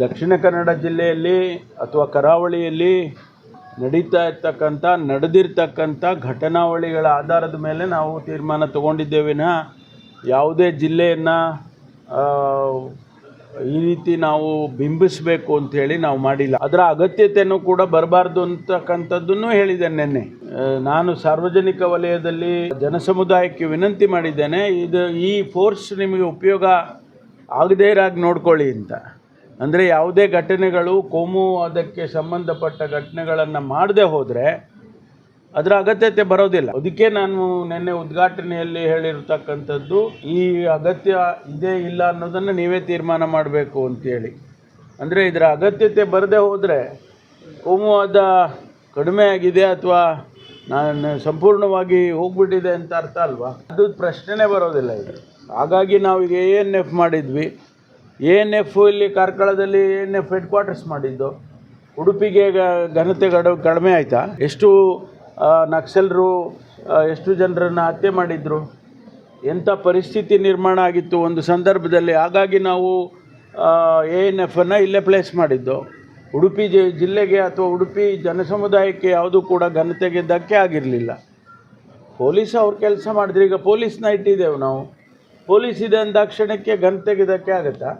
ದಕ್ಷಿಣ ಕನ್ನಡ ಜಿಲ್ಲೆಯಲ್ಲಿ ಅಥವಾ ಕರಾವಳಿಯಲ್ಲಿ ನಡೀತಾ ಇರ್ತಕ್ಕಂಥ, ನಡೆದಿರ್ತಕ್ಕಂಥ ಘಟನಾವಳಿಗಳ ಆಧಾರದ ಮೇಲೆ ನಾವು ತೀರ್ಮಾನ ತಗೊಂಡಿದ್ದೇವೆ. ವಿನಃ ಯಾವುದೇ ಜಿಲ್ಲೆಯನ್ನು ಈ ರೀತಿ ನಾವು ಬಿಂಬಿಸಬೇಕು ಅಂಥೇಳಿ ನಾವು ಮಾಡಿಲ್ಲ. ಅದರ ಅಗತ್ಯತೆಯನ್ನು ಕೂಡ ಬರಬಾರ್ದು ಅಂತಕ್ಕಂಥದ್ದನ್ನು ಹೇಳಿದೆ ನಿನ್ನೆ. ನಾನು ಸಾರ್ವಜನಿಕ ವಲಯದಲ್ಲಿ ಜನಸಮುದಾಯಕ್ಕೆ ವಿನಂತಿ ಮಾಡಿದ್ದೇನೆ, ಇದು ಈ ಫೋರ್ಸ್ ನಿಮಗೆ ಉಪಯೋಗ ಆಗದೇ ಇರಾಗಿ ನೋಡ್ಕೊಳ್ಳಿ ಅಂತ. ಅಂದರೆ ಯಾವುದೇ ಘಟನೆಗಳು ಕೋಮು ಅದಕ್ಕೆ ಸಂಬಂಧಪಟ್ಟ ಘಟನೆಗಳನ್ನು ಮಾಡದೆ ಹೋದರೆ ಅದರ ಅಗತ್ಯತೆ ಬರೋದಿಲ್ಲ. ಅದಕ್ಕೆ ನಾನು ನಿನ್ನೆ ಉದ್ಘಾಟನೆಯಲ್ಲಿ ಹೇಳಿರ್ತಕ್ಕಂಥದ್ದು, ಈ ಅಗತ್ಯ ಇದೆ ಇಲ್ಲ ಅನ್ನೋದನ್ನು ನೀವೇ ತೀರ್ಮಾನ ಮಾಡಬೇಕು ಅಂತೇಳಿ. ಅಂದರೆ ಇದರ ಅಗತ್ಯತೆ ಬರದೆ ಹೋದರೆ ಕೋಮುವಾದ ಕಡಿಮೆ ಆಗಿದೆ ಅಥವಾ ನಾನು ಸಂಪೂರ್ಣವಾಗಿ ಹೋಗ್ಬಿಟ್ಟಿದೆ ಅಂತ ಅರ್ಥ ಅಲ್ವಾ? ಅದು ಪ್ರಶ್ನೆನೇ ಬರೋದಿಲ್ಲ ಇದು. ಹಾಗಾಗಿ ನಾವು ಈಗ ಎ ಎನ್ ಎಫ್ ಮಾಡಿದ್ವಿ. ಎ ಎನ್ ಎಫ್ ಇಲ್ಲಿ ಕಾರ್ಕಳದಲ್ಲಿ A N F headquarters ಮಾಡಿದ್ದು. ಉಡುಪಿಗೆ ಘನತೆ ಗಡ, ಕಡಿಮೆ ಆಯಿತಾ? ಎಷ್ಟು ನಕ್ಸಲ್ರು ಎಷ್ಟು ಜನರನ್ನು ಹತ್ಯೆ ಮಾಡಿದರು? ಎಂಥ ಪರಿಸ್ಥಿತಿ ನಿರ್ಮಾಣ ಆಗಿತ್ತು ಒಂದು ಸಂದರ್ಭದಲ್ಲಿ? ಹಾಗಾಗಿ ನಾವು ಎ ಎನ್ ಎಫನ್ನು ಇಲ್ಲೇ ಪ್ಲೇಸ್ ಮಾಡಿದ್ದು. ಉಡುಪಿ ಜಿಲ್ಲೆಗೆ ಅಥವಾ ಉಡುಪಿ ಜನಸಮುದಾಯಕ್ಕೆ ಯಾವುದೂ ಕೂಡ ಘನತೆಗೆ ಧಕ್ಕೆ ಆಗಿರಲಿಲ್ಲ. ಪೊಲೀಸ್ ಅವ್ರ ಕೆಲಸ ಮಾಡಿದ್ರೆ. ಈಗ ಪೊಲೀಸ್ನ ಇಟ್ಟಿದ್ದೇವೆ ನಾವು. ಪೊಲೀಸ್ ಇದೆ ಅಂದಾಕ್ಷಣಕ್ಕೆ ಘನತೆಗೆ ಧಕ್ಕೆ ಆಗುತ್ತಾ?